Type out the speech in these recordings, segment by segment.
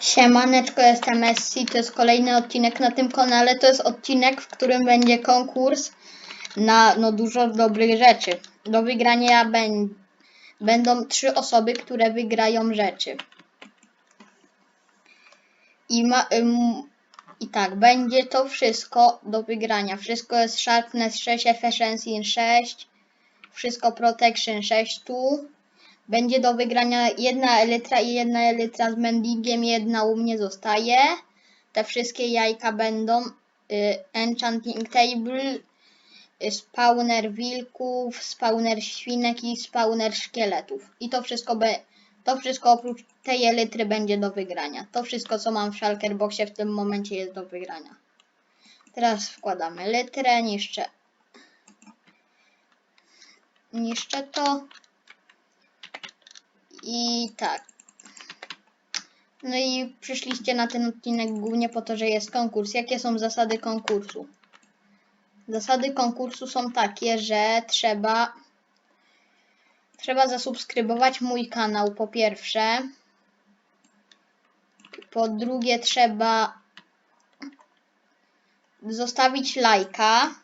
Siemaneczko, jestem Messi, to jest kolejny odcinek na tym kanale, to jest odcinek, w którym będzie konkurs na no, dużo dobrych rzeczy. Do wygrania bę- będą trzy osoby, które wygrają rzeczy. I, ma, ym, I tak, będzie to wszystko do wygrania. Wszystko jest Sharpness 6, Efficiency 6, wszystko Protection 6 tu. Będzie do wygrania jedna elytra i jedna elytra z mendingiem, jedna u mnie zostaje. Te wszystkie jajka będą y, Enchanting Table, y, spawner wilków, spawner świnek i spawner szkieletów. I to wszystko, be, to wszystko oprócz tej elytry będzie do wygrania. To wszystko, co mam w Shulker Boxie w tym momencie jest do wygrania. Teraz wkładamy elytrę, niszczę, niszczę to. I tak. No i przyszliście na ten odcinek głównie po to, że jest konkurs. Jakie są zasady konkursu? Zasady konkursu są takie, że trzeba trzeba zasubskrybować mój kanał po pierwsze. Po drugie trzeba zostawić lajka.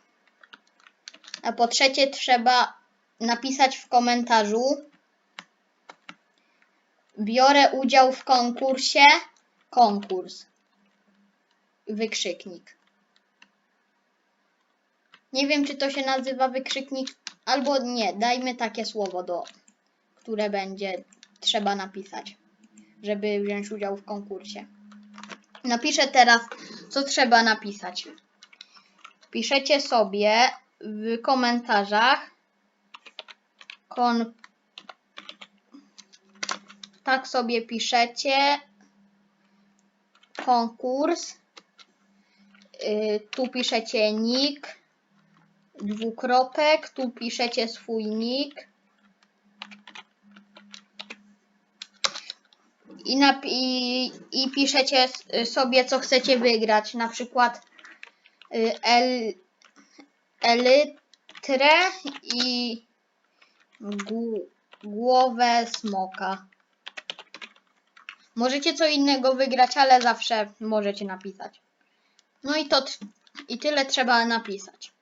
A po trzecie trzeba napisać w komentarzu Biorę udział w konkursie. Konkurs. Wykrzyknik. Nie wiem, czy to się nazywa wykrzyknik, albo nie. Dajmy takie słowo, do, które będzie trzeba napisać, żeby wziąć udział w konkursie. Napiszę teraz, co trzeba napisać. Piszecie sobie w komentarzach kon tak sobie piszecie konkurs. Yy, tu piszecie nick, dwukropek, tu piszecie swój nick. I, i, I piszecie sobie, co chcecie wygrać. Na przykład y, el, elytrę i gł- głowę smoka. Możecie co innego wygrać, ale zawsze możecie napisać. No i to i tyle trzeba napisać.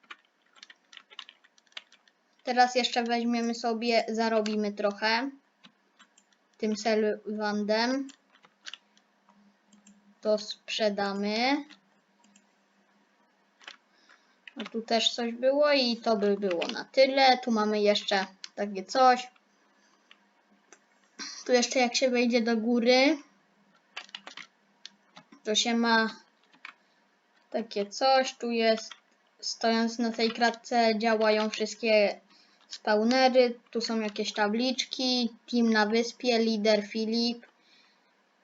Teraz jeszcze weźmiemy sobie, zarobimy trochę tym Selwandem. To sprzedamy. A tu też coś było i to by było na tyle. Tu mamy jeszcze takie coś. Tu jeszcze jak się wejdzie do góry, to się ma takie coś. Tu jest, stojąc na tej kratce, działają wszystkie spawnery. Tu są jakieś tabliczki. Team na wyspie, lider Filip.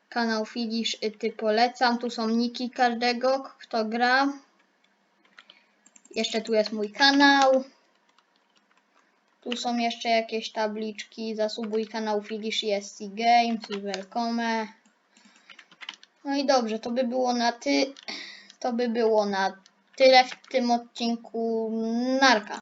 Kanał Filisz, ty polecam. Tu są niki każdego, kto gra. Jeszcze tu jest mój kanał. Tu są jeszcze jakieś tabliczki. Zasubuj kanał Filish i SC Games. Welcome. No i dobrze, to by było na ty. To by było na tyle w tym odcinku. Narka.